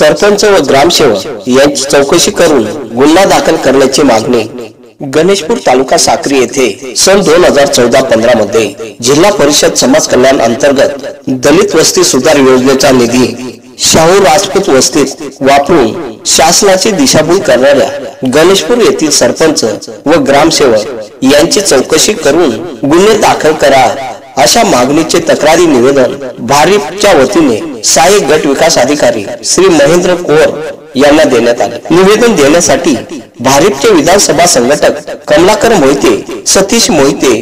सरपंच व ग्रामसेवक यांची चौकशी करून गुन्हा दाखल करण्याची मागणी गणेशपूर तालुका साक्री येथे सन दोन हजार चौदा पंधरा मध्ये जिल्हा परिषद समाज कल्याण अंतर्गत दलित वस्ती सुधार योजनेचा निधी शाहू राजपूत वस्तीत वापरून शासनाची दिशाभूल करणाऱ्या गणेशपूर येथील सरपंच व ग्रामसेवक यांची चौकशी करून गुन्हे दाखल करा अशा मागणीचे तक्रारी निवेदन भारिपच्या वतीने सहाय्यक गट विकास अधिकारी श्री महेंद्र कोर यांना देण्यात आले. निवेदन देण्यासाठी भारिपचे विधानसभा संघटक कमलाकर मोहिते सतीश मोहिते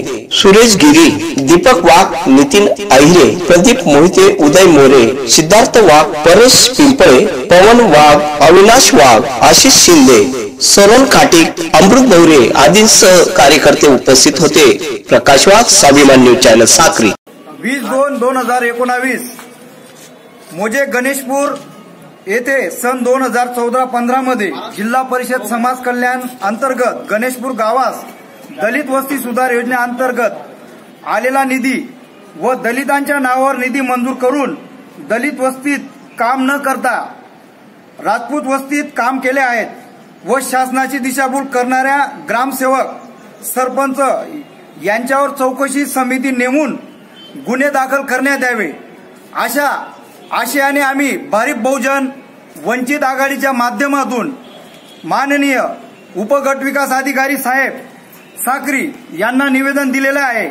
सुरेश गिरी दीपक वाघ नितीन अहिरे प्रदीप मोहिते उदय मोरे सिद्धार्थ वाघ परेश पिंपळे पवन वाघ अविनाश वाघ आशिष शिंदे सोनल खाटिक अमृत नवरे आदींसह कार्यकर्ते उपस्थित होते. प्रकाश वाघ स्वाभिमान न्यूज चॅनल साक्री. वीस दोन दोन हजार एकोणावीस. मोजे गणेशपूर येथे सन दोन हजार चौदा पंधरा मध्ये जिल्हा परिषद समाज कल्याण अंतर्गत गणेशपूर गावास दलित वस्ती सुधार योजनेअंतर्गत आलेला निधी व दलितांच्या नावावर निधी मंजूर करून दलित वस्तीत काम न करता राजपूत वस्तीत काम केले आहेत. व शासनाची दिशाभूल करणाऱ्या ग्रामसेवक सरपंच यांच्यावर चौकशी समिती नेमून गुन्हे दाखल करण्यात यावे. अशा आशयाने आम्ही भारिप बहुजन वंचित आघाडीच्या माध्यमातून माननीय उपगट विकास अधिकारी साहेब साक्री यांना निवेदन दिलेलं आहे.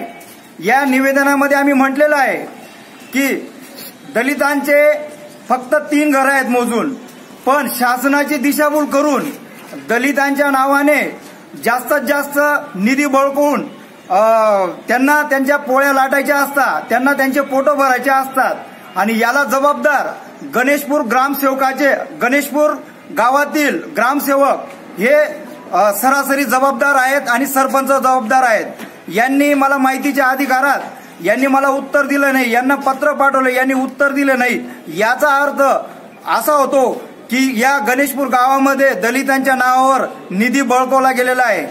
या निवेदनामध्ये आम्ही म्हटलेलं आहे की दलितांचे फक्त तीन घरं आहेत मोजून पण शासनाची दिशाभूल करून दलितांच्या नावाने जास्तीत जास्त निधी बळकवून त्यांना त्यांच्या पोळ्या लाटायच्या असतात त्यांना त्यांचे पोटो भरायचे असतात. आणि याला जबाबदार गणेशपूर ग्रामसेवकाचे गणेशपूर गावातील ग्रामसेवक हे सरासरी जबाबदार आहेत आणि सरपंच जबाबदार आहेत. यांनी मला माहितीच्या अधिकारात यांनी मला उत्तर दिलं नाही यांना पत्र पाठवलं यांनी उत्तर दिलं नाही. याचा अर्थ असा होतो की या गणेशपूर गावामध्ये दलितांच्या नावावर निधी बळकवला गेलेला आहे.